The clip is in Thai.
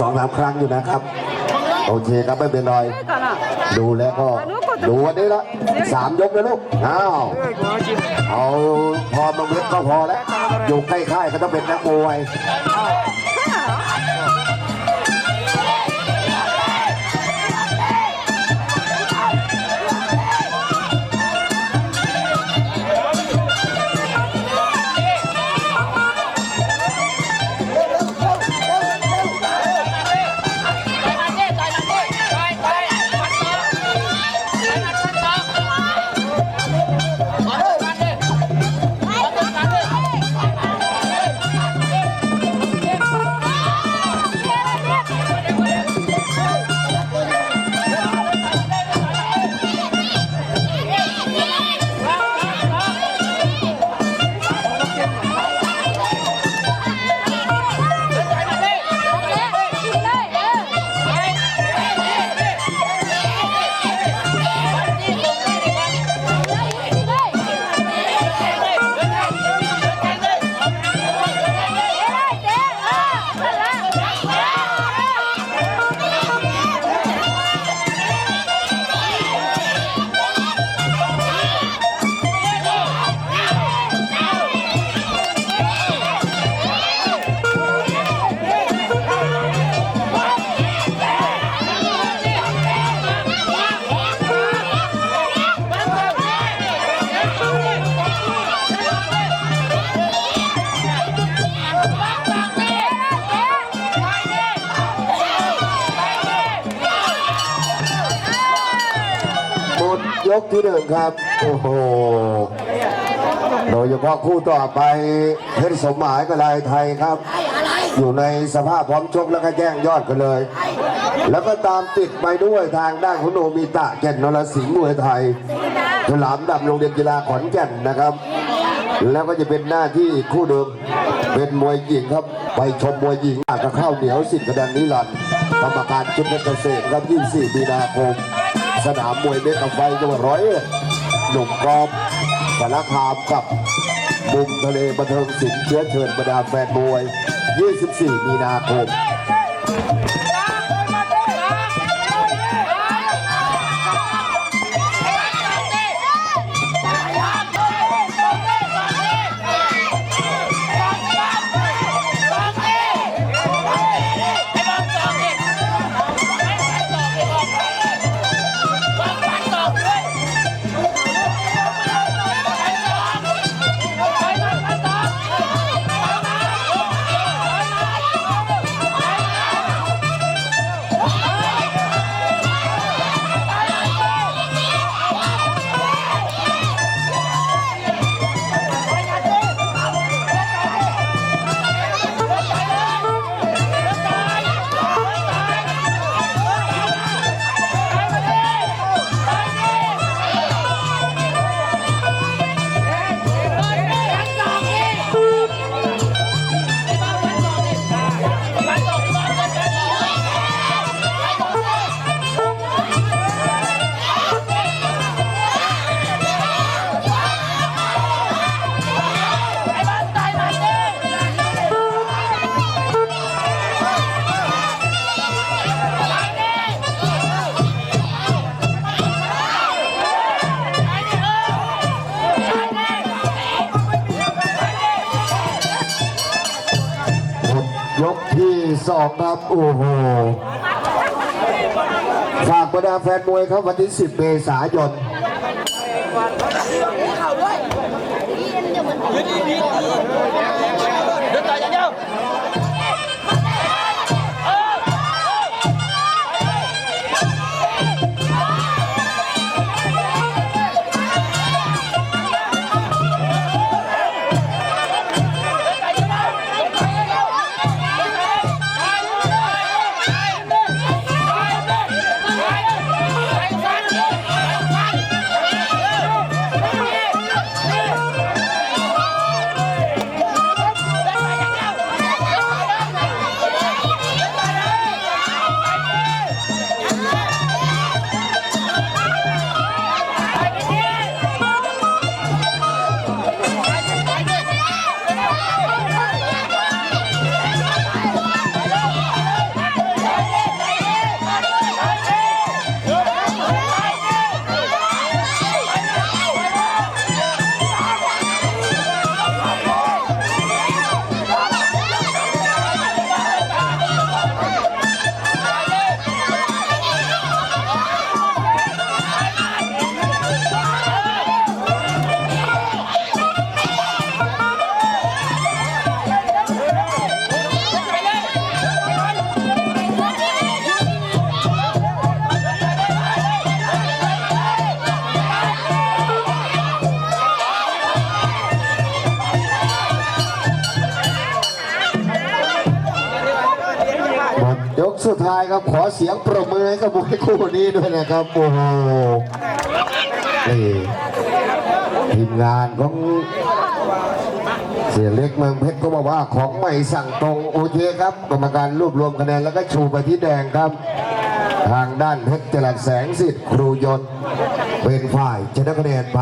สองสามครั้งอยู่นะครับ โอเคครับไม่เป็นไรดูแล้วก็ดูวันนี้ละสามยกนะลูกอ้าวเอาพอมาเวทก็พอแล้วอยู่ใกล้ๆก็ต้องเป็นนักมวย ยกที่หนึ่งครับ โอ้โห โดยเฉพาะคู่ต่อไปเพชรสมหมายกับลายไทยครับ อยู่ในสภาพพร้อมชกแล้วก็แย่งยอดกันเลย แล้วก็ตามติดไปด้วยทางด้านของโนมิตะแก่นนรสิงห์มวยไทยฉลามดำโรงเรียนกีฬาขอนแก่นนะครับ แล้วก็จะเป็นหน้าที่คู่เดิมเป็นมวยหญิงครับ ไปชมมวยหญิงอาจจะเข้าเหนียวสิทธิ์กระดันนิรันดร์กรรมการจุดเกษตรครับ 24มีนาคม สนามมวยเมกะไฟจังหวัดร้อยเอ็ดหนุ่มกอบสารคามกับมุมทะเลบันเทิงศิลป์เชื้อเชิญบรรดาแฟนมวย 24 มีนาคม สองครับโอ้โหฝากบรรดาแฟนมวยครับวันที่ 10 เมษายน ยกสุดท้ายครับขอเสียงปรบมือให้กับมวยคู่นี้ด้วยนะครับโอ้โหนี่ทีมงานของเสียเล็กเมืองเพชรก็บอกว่าของใหม่สั่งตรงโอเคครับกรรมการรวบรวมคะแนนแล้วก็ชูไปที่แดงครับ ทางด้านเพชรจรัสแสงสิทธิ์ครูยนเป็นฝ่ายชนะคะแนนไป